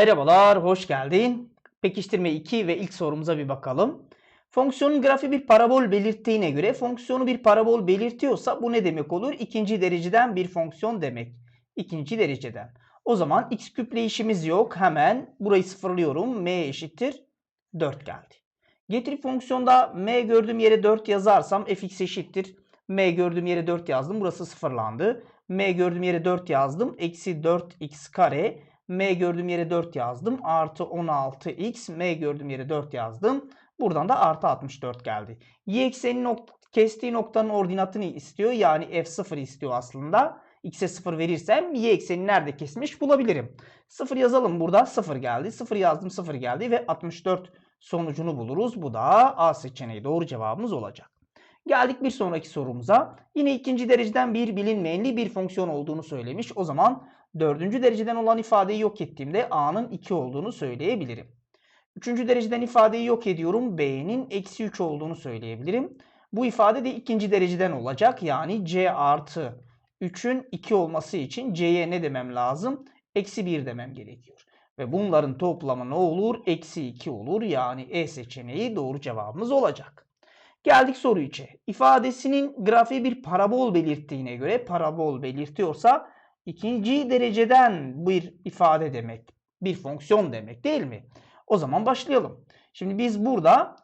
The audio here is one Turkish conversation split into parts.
Merhabalar, hoş geldin. Pekiştirme 2 ve ilk sorumuza bir bakalım. Fonksiyonun grafiği bir parabol belirttiğine göre fonksiyonu bir parabol belirtiyorsa bu ne demek olur? İkinci dereceden bir fonksiyon demek. İkinci dereceden. O zaman x küple işimiz yok. Hemen burayı sıfırlıyorum. m eşittir 4 geldi. Getir fonksiyonda m gördüğüm yere 4 yazarsam fx eşittir. m gördüğüm yere 4 yazdım. Burası sıfırlandı. m gördüğüm yere 4 yazdım. Eksi 4x kare m gördüğüm yere 4 yazdım. Artı 16x. m gördüğüm yere 4 yazdım. Buradan da artı 64 geldi. Y eksenin nok kestiği noktanın ordinatını istiyor. Yani f0 istiyor aslında. X'e 0 verirsem y ekseni nerede kesmiş bulabilirim. 0 yazalım burada. 0 geldi. 0 yazdım 0 geldi ve 64 sonucunu buluruz. Bu da A seçeneği doğru cevabımız olacak. Geldik bir sonraki sorumuza. Yine ikinci dereceden bir bilinmeyenli bir fonksiyon olduğunu söylemiş. O zaman dördüncü dereceden olan ifadeyi yok ettiğimde a'nın 2 olduğunu söyleyebilirim. Üçüncü dereceden ifadeyi yok ediyorum. b'nin eksi 3 olduğunu söyleyebilirim. Bu ifade de ikinci dereceden olacak. Yani c artı 3'ün 2 olması için c'ye ne demem lazım? Eksi 1 demem gerekiyor. Ve bunların toplamı ne olur? Eksi 2 olur. Yani E seçeneği doğru cevabımız olacak. Geldik soru 3'e. İfadesinin grafiği bir parabol belirttiğine göre parabol belirtiyorsa ikinci dereceden bir ifade demek. Bir fonksiyon demek değil mi? O zaman başlayalım. Şimdi biz burada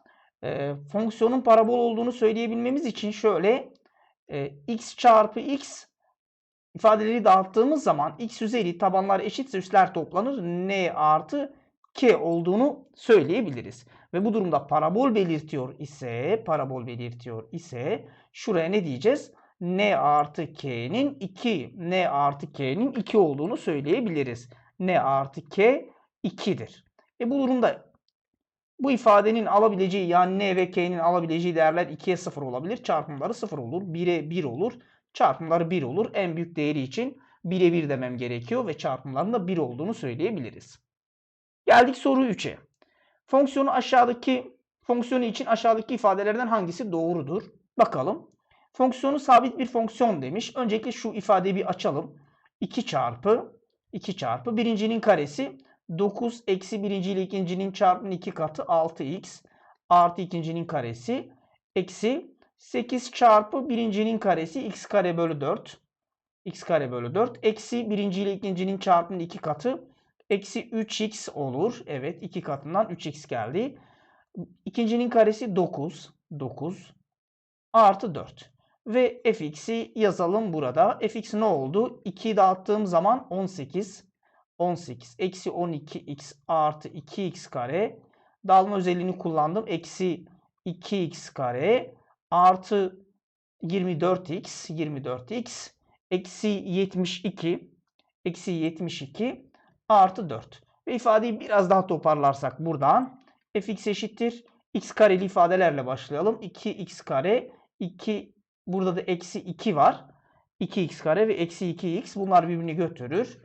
e, fonksiyonun parabol olduğunu söyleyebilmemiz için şöyle e, x çarpı x ifadeleri dağıttığımız zaman x üzeri tabanlar eşitse üstler toplanır. n artı k olduğunu söyleyebiliriz. Ve bu durumda parabol belirtiyor ise parabol belirtiyor ise şuraya ne diyeceğiz? N artı k'nin 2 n artı k'nin 2 olduğunu söyleyebiliriz. n artı k 2'dir. E bu durumda bu ifadenin alabileceği yani n ve k'nin alabileceği değerler 2'ye 0 olabilir. Çarpımları 0 olur. 1'e 1 olur. Çarpımları 1 olur. En büyük değeri için 1'e 1 demem gerekiyor ve çarpımların da 1 olduğunu söyleyebiliriz. Geldik soru 3'e. Fonksiyonu aşağıdaki fonksiyonu için aşağıdaki ifadelerden hangisi doğrudur? Bakalım. Fonksiyonu sabit bir fonksiyon demiş. Öncelikle şu ifadeyi bir açalım. 2 çarpı 2 çarpı birincinin karesi 9 eksi birinci ile ikincinin çarpımının 2 katı 6x artı ikincinin karesi eksi 8 çarpı birincinin karesi x kare bölü 4 x kare bölü 4 eksi birinci ile ikincinin çarpımının 2 katı eksi 3x olur. Evet 2 katından 3x geldi. İkincinin karesi 9 9 artı 4 ve fx'i yazalım burada. fx ne oldu? 2'yi dağıttığım zaman 18 18 eksi 12x artı 2x kare dağılma özelliğini kullandım. Eksi 2x kare artı 24x 24x eksi 72 eksi 72 artı 4. Ve ifadeyi biraz daha toparlarsak buradan fx eşittir. x kareli ifadelerle başlayalım. 2x kare 2 burada da eksi 2 var. 2x kare ve eksi 2x bunlar birbirini götürür.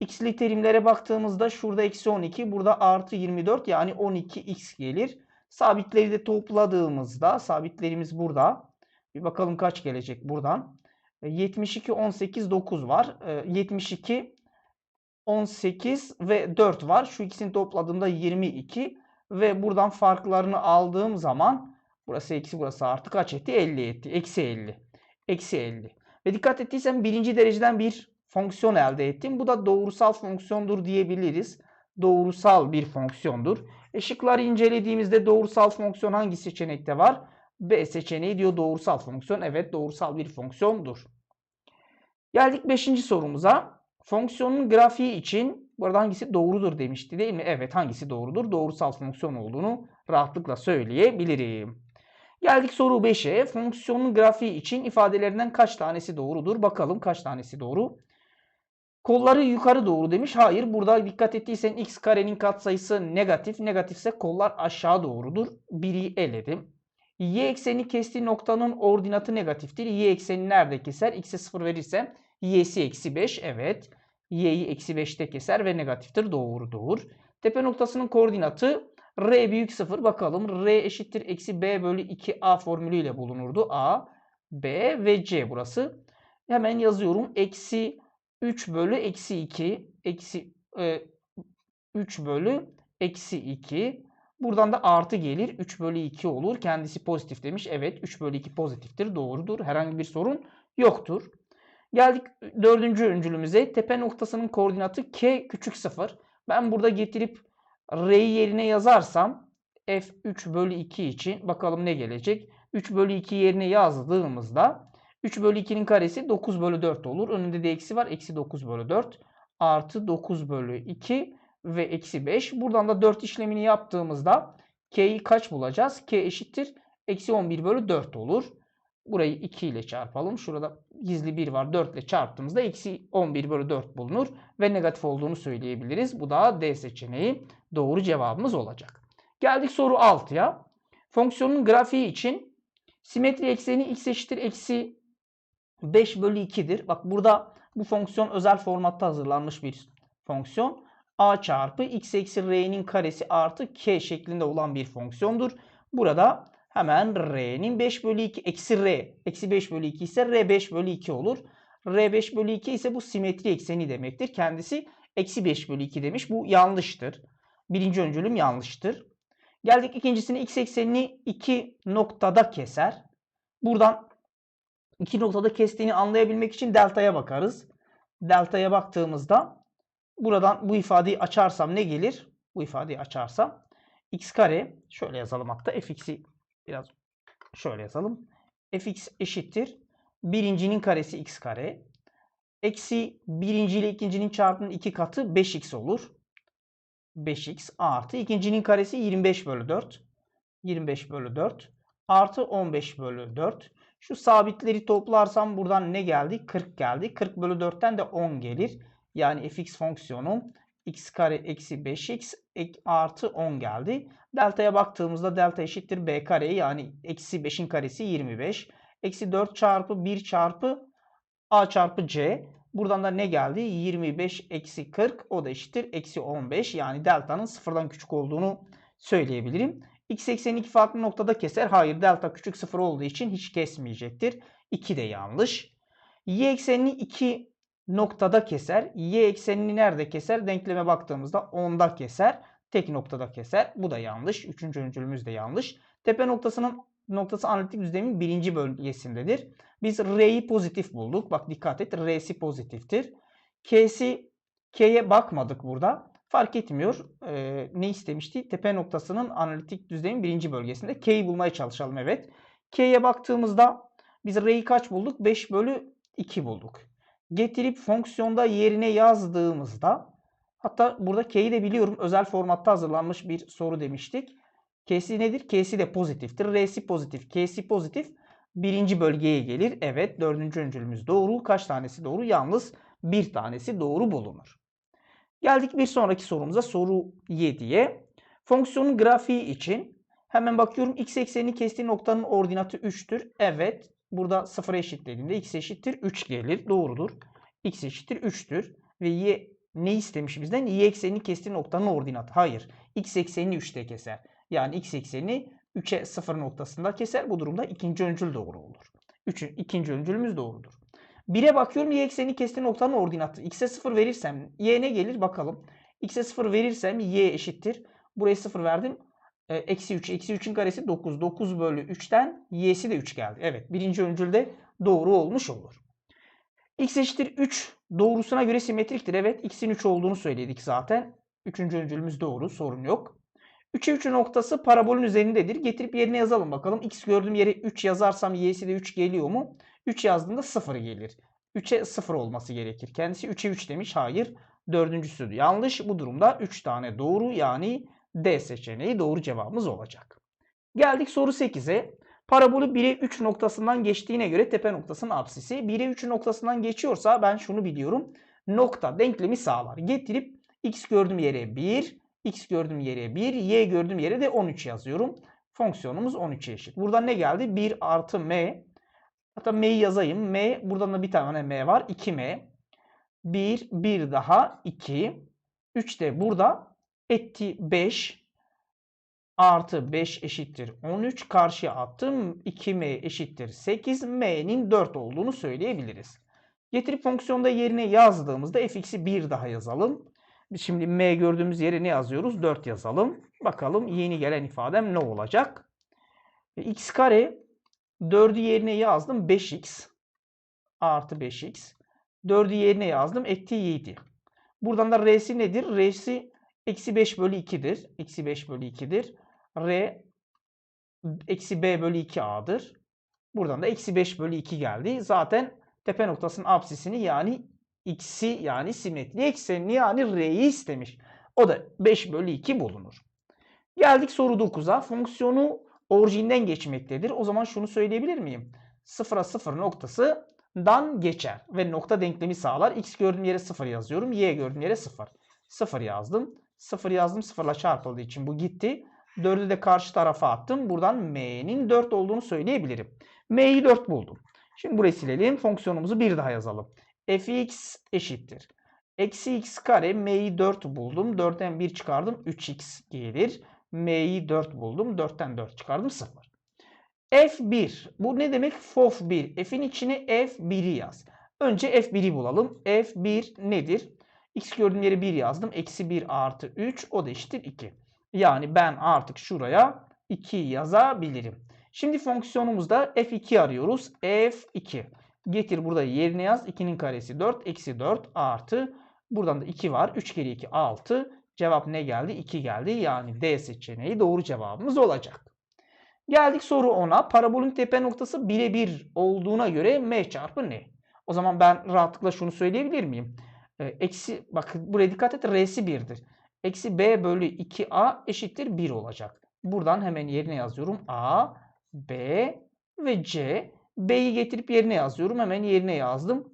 X'li terimlere baktığımızda şurada eksi 12 burada artı 24 yani 12x gelir. Sabitleri de topladığımızda sabitlerimiz burada. Bir bakalım kaç gelecek buradan. 72, 18, 9 var. 72, 18 ve 4 var. Şu ikisini topladığımda 22 ve buradan farklarını aldığım zaman burası eksi burası artı kaç etti? 50 etti. Eksi 50. Eksi 50. Ve dikkat ettiysen birinci dereceden bir fonksiyon elde ettim. Bu da doğrusal fonksiyondur diyebiliriz. Doğrusal bir fonksiyondur. Işıkları incelediğimizde doğrusal fonksiyon hangi seçenekte var? B seçeneği diyor doğrusal fonksiyon. Evet doğrusal bir fonksiyondur. Geldik 5. sorumuza. Fonksiyonun grafiği için burada hangisi doğrudur demişti değil mi? Evet hangisi doğrudur? Doğrusal fonksiyon olduğunu rahatlıkla söyleyebilirim. Geldik soru 5'e. Fonksiyonun grafiği için ifadelerinden kaç tanesi doğrudur? Bakalım kaç tanesi doğru? Kolları yukarı doğru demiş. Hayır. Burada dikkat ettiysen x karenin katsayısı negatif. Negatifse kollar aşağı doğrudur. Biri eledim. Y ekseni kestiği noktanın ordinatı negatiftir. Y ekseni nerede keser? X'e 0 verirsem y'si eksi 5. Evet. Y'yi eksi 5'te keser ve negatiftir. Doğrudur. Tepe noktasının koordinatı R büyük 0. Bakalım. R eşittir eksi B bölü 2A formülüyle bulunurdu. A, B ve C burası. Hemen yazıyorum. Eksi 3 bölü eksi 2. Eksi e, 3 bölü eksi 2. Buradan da artı gelir. 3 bölü 2 olur. Kendisi pozitif demiş. Evet 3 bölü 2 pozitiftir. Doğrudur. Herhangi bir sorun yoktur. Geldik dördüncü öncülümüze. Tepe noktasının koordinatı k küçük 0. Ben burada getirip r'yi yerine yazarsam f3 bölü 2 için bakalım ne gelecek. 3 bölü 2 yerine yazdığımızda 3 bölü 2'nin karesi 9 bölü 4 olur. Önünde de eksi var. Eksi 9 bölü 4 artı 9 bölü 2 ve eksi 5. Buradan da 4 işlemini yaptığımızda k'yi kaç bulacağız? k eşittir. Eksi 11 bölü 4 olur. Burayı 2 ile çarpalım. Şurada gizli 1 var. 4 ile çarptığımızda eksi 11 bölü 4 bulunur. Ve negatif olduğunu söyleyebiliriz. Bu da D seçeneği doğru cevabımız olacak. Geldik soru 6'ya. Fonksiyonun grafiği için simetri ekseni x eşittir eksi 5 bölü 2'dir. Bak burada bu fonksiyon özel formatta hazırlanmış bir fonksiyon. a çarpı x eksi r'nin karesi artı k şeklinde olan bir fonksiyondur. Burada hemen r'nin 5 bölü 2 eksi r eksi 5 bölü 2 ise r 5 bölü 2 olur. r 5 bölü 2 ise bu simetri ekseni demektir. Kendisi eksi 5 bölü 2 demiş. Bu yanlıştır. Birinci öncülüm yanlıştır. Geldik ikincisine x eksenini iki noktada keser. Buradan iki noktada kestiğini anlayabilmek için delta'ya bakarız. Delta'ya baktığımızda buradan bu ifadeyi açarsam ne gelir? Bu ifadeyi açarsam x kare şöyle yazalım hatta fx'i biraz şöyle yazalım. fx eşittir. Birincinin karesi x kare. Eksi birinci ile ikincinin çarpımının iki katı 5x olur. 5x artı ikincinin karesi 25 bölü 4. 25 bölü 4 artı 15 bölü 4. Şu sabitleri toplarsam buradan ne geldi? 40 geldi. 40 bölü 4'ten de 10 gelir. Yani fx fonksiyonu x kare eksi 5x ek, artı 10 geldi. Delta'ya baktığımızda delta eşittir b kare yani eksi 5'in karesi 25. Eksi 4 çarpı 1 çarpı a çarpı c. Buradan da ne geldi? 25 eksi 40 o da eşittir eksi 15. Yani delta'nın sıfırdan küçük olduğunu söyleyebilirim. X ekseni iki farklı noktada keser. Hayır delta küçük sıfır olduğu için hiç kesmeyecektir. 2 de yanlış. Y eksenini iki noktada keser. Y eksenini nerede keser? Denkleme baktığımızda 10'da keser. Tek noktada keser. Bu da yanlış. Üçüncü öncülümüz de yanlış. Tepe noktasının noktası analitik düzlemin birinci bölgesindedir. Biz R'yi pozitif bulduk. Bak dikkat et. R'si pozitiftir. K'si K'ye bakmadık burada. Fark etmiyor. Ee, ne istemişti? Tepe noktasının analitik düzlemin birinci bölgesinde. K'yi bulmaya çalışalım. Evet. K'ye baktığımızda biz R'yi kaç bulduk? 5 bölü 2 bulduk. Getirip fonksiyonda yerine yazdığımızda hatta burada K'yi de biliyorum. Özel formatta hazırlanmış bir soru demiştik. K'si nedir? K'si de pozitiftir. R'si pozitif. K'si pozitif. Birinci bölgeye gelir. Evet. Dördüncü öncülümüz doğru. Kaç tanesi doğru? Yalnız bir tanesi doğru bulunur. Geldik bir sonraki sorumuza. Soru 7'ye. Fonksiyonun grafiği için hemen bakıyorum. X eksenini kestiği noktanın ordinatı 3'tür. Evet. Burada 0 eşitlediğinde x eşittir 3 gelir. Doğrudur. x eşittir 3'tür. Ve y ne istemiş bizden? Y eksenini kestiği noktanın ordinatı. Hayır. X eksenini 3'te keser. Yani x eksenini 3'e 0 noktasında keser. Bu durumda ikinci öncül doğru olur. Üçün, ikinci öncülümüz doğrudur. 1'e bakıyorum y eksenini kestiği noktanın ordinatı. x'e 0 verirsem y ne gelir bakalım. x'e 0 verirsem y eşittir. Buraya 0 verdim. E, eksi 3. Eksi 3'ün karesi 9. 9 bölü 3'ten y'si de 3 geldi. Evet birinci öncülde doğru olmuş olur. x eşittir 3 doğrusuna göre simetriktir. Evet x'in 3 olduğunu söyledik zaten. Üçüncü öncülümüz doğru sorun yok. 3'e 3 noktası parabolün üzerindedir. Getirip yerine yazalım bakalım. X gördüğüm yere 3 yazarsam y'si de 3 geliyor mu? 3 yazdığında 0 gelir. 3'e 0 olması gerekir. Kendisi 3'e 3 demiş. Hayır. Dördüncüsü yanlış. Bu durumda 3 tane doğru yani D seçeneği doğru cevabımız olacak. Geldik soru 8'e. Parabolü 1'e 3 noktasından geçtiğine göre tepe noktasının apsisi 1'e 3 noktasından geçiyorsa ben şunu biliyorum. Nokta denklemi sağlar. Getirip x gördüğüm yere 1, x gördüğüm yere 1, y gördüğüm yere de 13 yazıyorum. Fonksiyonumuz 13'e eşit. Buradan ne geldi? 1 artı m. Hatta m'yi yazayım. m, buradan da bir tane m var. 2m. 1, 1 daha 2. 3 de burada etti 5 artı 5 eşittir 13. Karşıya attım. 2m eşittir 8. m'nin 4 olduğunu söyleyebiliriz. Getirip fonksiyonda yerine yazdığımızda fx'i 1 daha yazalım. Şimdi m gördüğümüz yere ne yazıyoruz? 4 yazalım. Bakalım yeni gelen ifadem ne olacak? E, x kare 4'ü yerine yazdım 5x artı 5x. 4'ü yerine yazdım etti 7. Buradan da r'si nedir? R'si eksi 5 bölü 2'dir. Eksi 5 bölü 2'dir. R eksi b bölü 2a'dır. Buradan da eksi 5 bölü 2 geldi. Zaten tepe noktasının apsisini yani x'i yani simetri eksenini yani r'yi istemiş. O da 5 bölü 2 bulunur. Geldik soru 9'a. Fonksiyonu orijinden geçmektedir. O zaman şunu söyleyebilir miyim? Sıfıra sıfır noktasından geçer ve nokta denklemi sağlar. X gördüğüm yere 0 yazıyorum. Y gördüğüm yere 0. 0 yazdım. 0 yazdım. 0'la çarpıldığı için bu gitti. 4'ü de karşı tarafa attım. Buradan m'nin 4 olduğunu söyleyebilirim. m'yi 4 buldum. Şimdi burayı silelim. Fonksiyonumuzu bir daha yazalım. Fx eşittir. Eksi x kare m'yi 4 buldum. 4'ten 1 çıkardım. 3x gelir. m'yi 4 buldum. 4'ten 4 çıkardım 0. f1 bu ne demek? fof1. f'in içine f1'i yaz. Önce f1'i bulalım. f1 nedir? x gördüğüm yere 1 yazdım. Eksi 1 artı 3 o da eşittir 2. Yani ben artık şuraya 2 yazabilirim. Şimdi fonksiyonumuzda f2 arıyoruz. f2. Getir burada yerine yaz. 2'nin karesi 4. Eksi 4 artı. Buradan da 2 var. 3 kere 2 6. Cevap ne geldi? 2 geldi. Yani D seçeneği doğru cevabımız olacak. Geldik soru 10'a. Parabolün tepe noktası birebir olduğuna göre m çarpı ne? O zaman ben rahatlıkla şunu söyleyebilir miyim? Ee, eksi, bakın buraya dikkat et. R'si 1'dir. Eksi b bölü 2a eşittir 1 olacak. Buradan hemen yerine yazıyorum. a, b ve c. b'yi getirip yerine yazıyorum. Hemen yerine yazdım.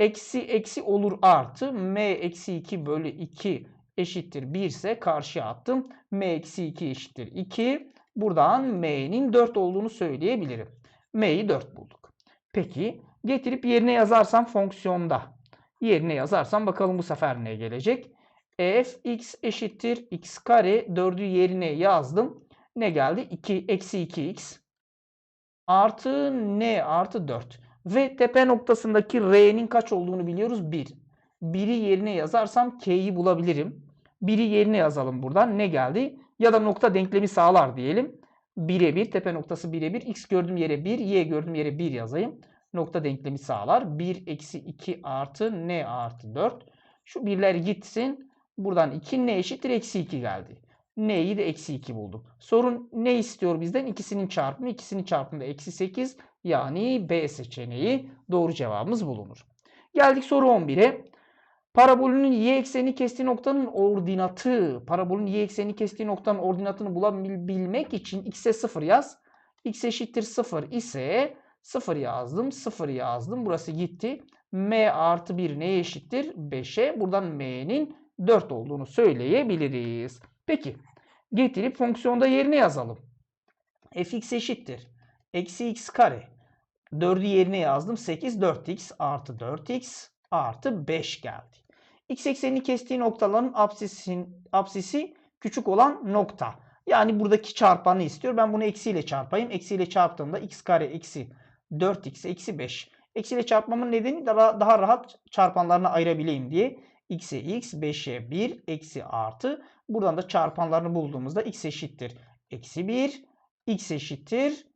Eksi eksi olur artı. m eksi 2 bölü 2 eşittir 1 ise karşıya attım. m eksi 2 eşittir 2. Buradan m'nin 4 olduğunu söyleyebilirim. m'yi 4 bulduk. Peki getirip yerine yazarsam fonksiyonda. Yerine yazarsam bakalım bu sefer ne gelecek? fx eşittir x kare 4'ü yerine yazdım. Ne geldi? 2 eksi 2x artı n artı 4. Ve tepe noktasındaki r'nin kaç olduğunu biliyoruz? 1. 1'i yerine yazarsam k'yi bulabilirim. 1'i yerine yazalım buradan. Ne geldi? Ya da nokta denklemi sağlar diyelim. 1'e 1 tepe noktası 1'e 1. X gördüğüm yere 1, Y gördüğüm yere 1 yazayım. Nokta denklemi sağlar. 1 eksi 2 artı n artı 4. Şu birler gitsin. Buradan 2 n eşittir eksi 2 geldi. N'yi de eksi 2 buldum. Sorun ne istiyor bizden? İkisinin çarpımı. İkisinin çarpımı eksi 8. Yani B seçeneği doğru cevabımız bulunur. Geldik soru 11'e. Parabolünün y eksenini kestiği noktanın ordinatı. Parabolün y eksenini kestiği noktanın ordinatını bulabilmek için x'e 0 yaz. x eşittir 0 ise 0 yazdım. 0 yazdım. Burası gitti. m artı 1 neye eşittir? 5'e. Buradan m'nin 4 olduğunu söyleyebiliriz. Peki getirip fonksiyonda yerine yazalım. fx eşittir. Eksi x kare. 4'ü yerine yazdım. 8 4x artı 4x artı 5 geldi. X eksenini kestiği noktaların absisin, absisi küçük olan nokta. Yani buradaki çarpanı istiyor. Ben bunu eksiyle çarpayım. Eksiyle çarptığımda x kare eksi 4x eksi 5. Eksiyle çarpmamın nedeni daha, daha rahat çarpanlarına ayırabileyim diye. X'e x, 5'e 1, eksi artı. Buradan da çarpanlarını bulduğumuzda x eşittir. Eksi 1, x eşittir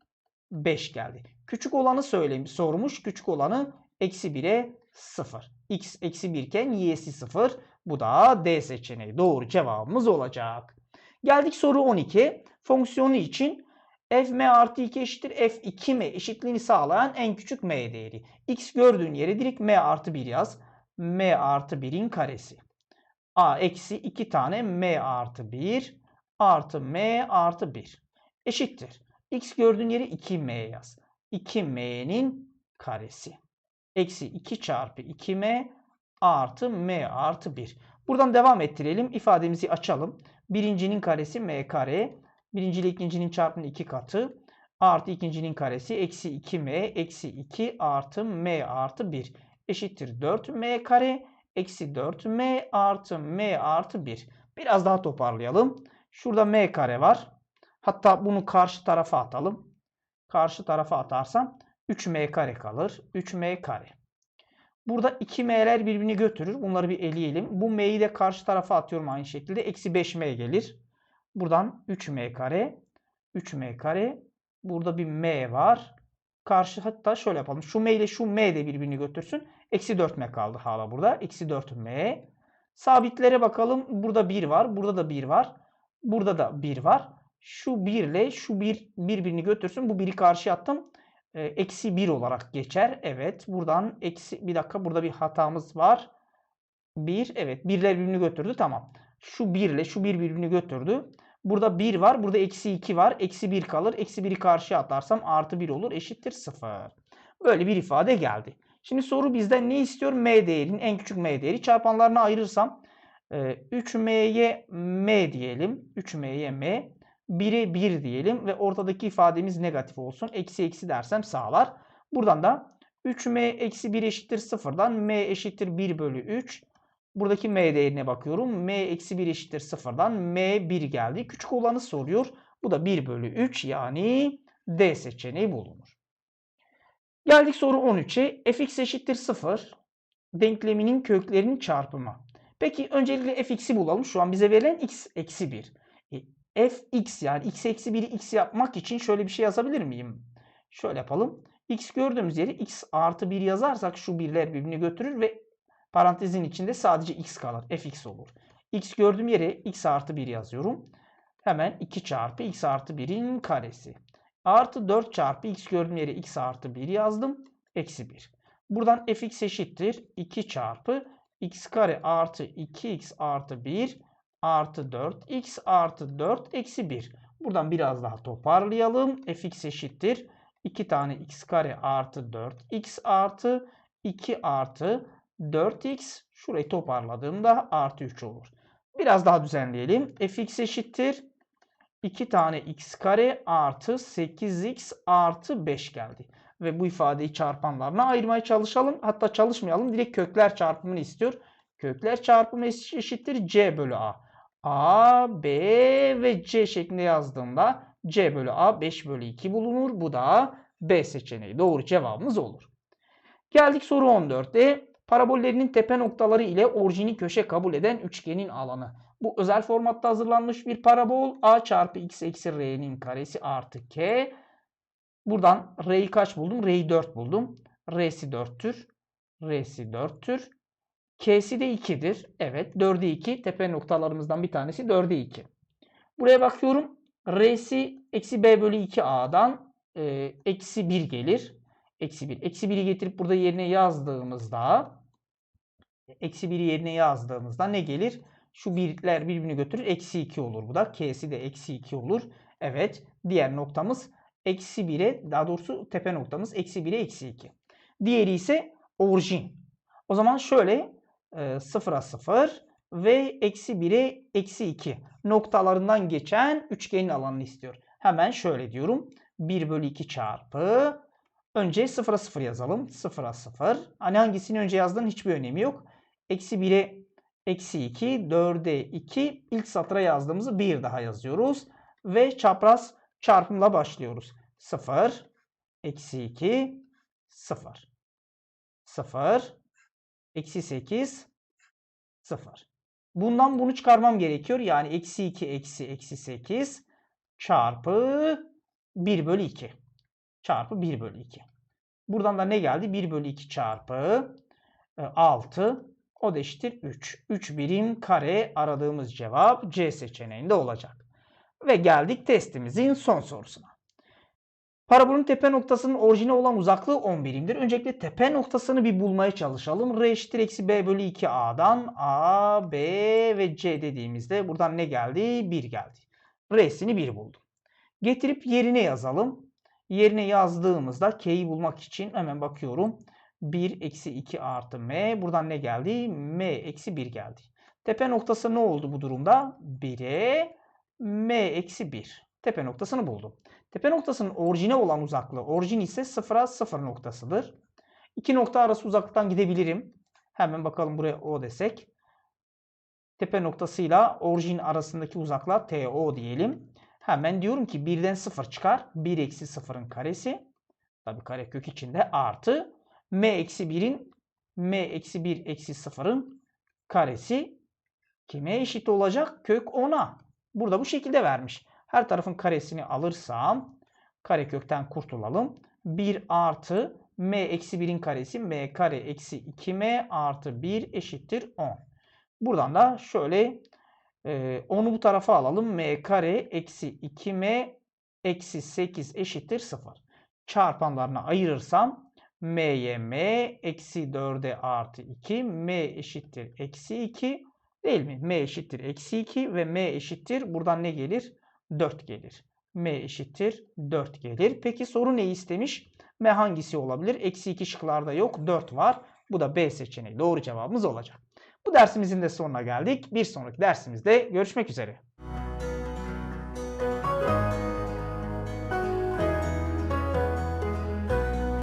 5 geldi. Küçük olanı söylemiş, sormuş. Küçük olanı eksi 1'e 0. x eksi 1 iken y'si 0. Bu da D seçeneği. Doğru cevabımız olacak. Geldik soru 12. Fonksiyonu için f m artı 2 eşittir f2 m eşitliğini sağlayan en küçük m değeri. x gördüğün yere direkt m artı 1 yaz. M artı 1'in karesi. a eksi 2 tane m artı 1 artı m artı 1 eşittir. x gördüğün yere 2m yaz. 2m'nin karesi. Eksi 2 çarpı 2m artı m artı 1. Buradan devam ettirelim. İfademizi açalım. Birincinin karesi m kare. Birinci ile ikincinin çarpımının 2 katı. Artı ikincinin karesi eksi 2m eksi 2 artı m artı 1 eşittir 4m kare. Eksi 4m artı m artı 1. Biraz daha toparlayalım. Şurada m kare var. Hatta bunu karşı tarafa atalım. Karşı tarafa atarsam 3m kare kalır. 3m kare. Burada 2m'ler birbirini götürür. Bunları bir eleyelim. Bu m'yi de karşı tarafa atıyorum aynı şekilde. Eksi 5m gelir. Buradan 3m kare. 3m kare. Burada bir m var. Karşı hatta şöyle yapalım. Şu m ile şu m de birbirini götürsün. Eksi 4m kaldı hala burada. Eksi 4m. Sabitlere bakalım. Burada 1 var. Burada da 1 var. Burada da 1 var. Şu 1 ile şu 1 birbirini götürsün. Bu 1'i karşıya attım. E, Eksi 1 olarak geçer. Evet. Buradan eksi bir dakika burada bir hatamız var. 1 evet. Birler birbirini götürdü. Tamam. Şu 1 ile şu 1 birbirini götürdü. Burada 1 var. Burada eksi 2 var. Eksi 1 kalır. Eksi 1'i karşıya atarsam artı 1 olur. Eşittir 0. Böyle bir ifade geldi. Şimdi soru bizden ne istiyor? M değerinin en küçük M değeri. Çarpanlarına ayırırsam 3M'ye M diyelim. 3M'ye M. 1'e 1 diyelim ve ortadaki ifademiz negatif olsun. Eksi eksi dersem sağlar. Buradan da 3M eksi 1 eşittir 0'dan M eşittir 1 bölü 3. Buradaki M değerine bakıyorum. M eksi 1 eşittir 0'dan M 1 geldi. Küçük olanı soruyor. Bu da 1 bölü 3 yani D seçeneği bulunur. Geldik soru 13'e. fx eşittir 0 denkleminin köklerinin çarpımı. Peki öncelikle fx'i bulalım. Şu an bize verilen x eksi 1. E, fx yani x eksi 1'i x yapmak için şöyle bir şey yazabilir miyim? Şöyle yapalım. x gördüğümüz yeri x artı 1 yazarsak şu birler birbirini götürür ve parantezin içinde sadece x kalır. fx olur. x gördüğüm yere x artı 1 yazıyorum. Hemen 2 çarpı x artı 1'in karesi. Artı 4 çarpı x gördüğüm yere x artı 1 yazdım. Eksi 1. Buradan fx eşittir 2 çarpı x kare artı 2x artı 1 artı 4 x artı 4 eksi 1. Buradan biraz daha toparlayalım. fx eşittir 2 tane x kare artı 4 x artı 2 artı 4x şurayı toparladığımda artı 3 olur. Biraz daha düzenleyelim. fx eşittir 2 tane x kare artı 8x artı 5 geldi. Ve bu ifadeyi çarpanlarına ayırmaya çalışalım. Hatta çalışmayalım. Direkt kökler çarpımını istiyor. Kökler çarpımı eşittir c bölü a. a, b ve c şeklinde yazdığımda c bölü a 5 bölü 2 bulunur. Bu da b seçeneği. Doğru cevabımız olur. Geldik soru 14'te. Parabollerinin tepe noktaları ile orijini köşe kabul eden üçgenin alanı. Bu özel formatta hazırlanmış bir parabol. A çarpı x eksi r'nin karesi artı k. Buradan r'yi kaç buldum? R'yi 4 buldum. R'si 4'tür. R'si 4'tür. K'si de 2'dir. Evet 4'e 2. Tepe noktalarımızdan bir tanesi 4'e 2. Buraya bakıyorum. R'si eksi b bölü 2a'dan e, eksi 1 gelir. Eksi 1. Eksi 1'i getirip burada yerine yazdığımızda eksi 1'i yerine yazdığımızda ne gelir? Şu birler birbirini götürür. Eksi 2 olur bu da. K'si de eksi 2 olur. Evet. Diğer noktamız eksi 1'e daha doğrusu tepe noktamız eksi 1'e eksi 2. Diğeri ise orijin. O zaman şöyle e, 0'a 0 ve eksi 1'e eksi 2 noktalarından geçen üçgenin alanını istiyor. Hemen şöyle diyorum. 1 bölü 2 çarpı önce 0'a 0 yazalım. 0'a 0. Hani hangisini önce yazdığın hiçbir önemi yok. Eksi 1'e eksi 2, 4'e 2 ilk satıra yazdığımızı bir daha yazıyoruz. Ve çapraz çarpımla başlıyoruz. 0, eksi 2, 0. 0, eksi 8, 0. Bundan bunu çıkarmam gerekiyor. Yani eksi 2, eksi, eksi 8 çarpı 1 bölü 2. Çarpı 1 bölü 2. Buradan da ne geldi? 1 bölü 2 çarpı 6 o da eşittir 3. 3 birim kare aradığımız cevap C seçeneğinde olacak. Ve geldik testimizin son sorusuna. Parabolün tepe noktasının orijine olan uzaklığı 10 birimdir. Öncelikle tepe noktasını bir bulmaya çalışalım. R eşittir eksi B bölü 2A'dan A, B ve C dediğimizde buradan ne geldi? 1 geldi. R'sini 1 buldum. Getirip yerine yazalım. Yerine yazdığımızda K'yi bulmak için hemen bakıyorum. 1 eksi 2 artı m. Buradan ne geldi? m eksi 1 geldi. Tepe noktası ne oldu bu durumda? 1'e m eksi 1. Tepe noktasını buldum. Tepe noktasının orijine olan uzaklığı, orijin ise 0'a 0 noktasıdır. İki nokta arası uzaklıktan gidebilirim. Hemen bakalım buraya O desek. Tepe noktasıyla orijin arasındaki uzaklığa TO diyelim. Hemen diyorum ki 1'den 0 çıkar. 1 eksi 0'ın karesi. Tabi karekök içinde artı m eksi 1'in m eksi 1 eksi 0'ın karesi kime eşit olacak? Kök 10'a. Burada bu şekilde vermiş. Her tarafın karesini alırsam karekökten kurtulalım. 1 artı m eksi 1'in karesi m kare eksi 2m artı 1 eşittir 10. Buradan da şöyle e, onu bu tarafa alalım. m kare eksi 2m eksi 8 eşittir 0. Çarpanlarına ayırırsam m'ye m eksi 4'e artı 2 m eşittir eksi 2 değil mi? m eşittir eksi 2 ve m eşittir buradan ne gelir? 4 gelir. m eşittir 4 gelir. Peki soru ne istemiş? M hangisi olabilir? Eksi 2 şıklarda yok. 4 var. Bu da B seçeneği. Doğru cevabımız olacak. Bu dersimizin de sonuna geldik. Bir sonraki dersimizde görüşmek üzere.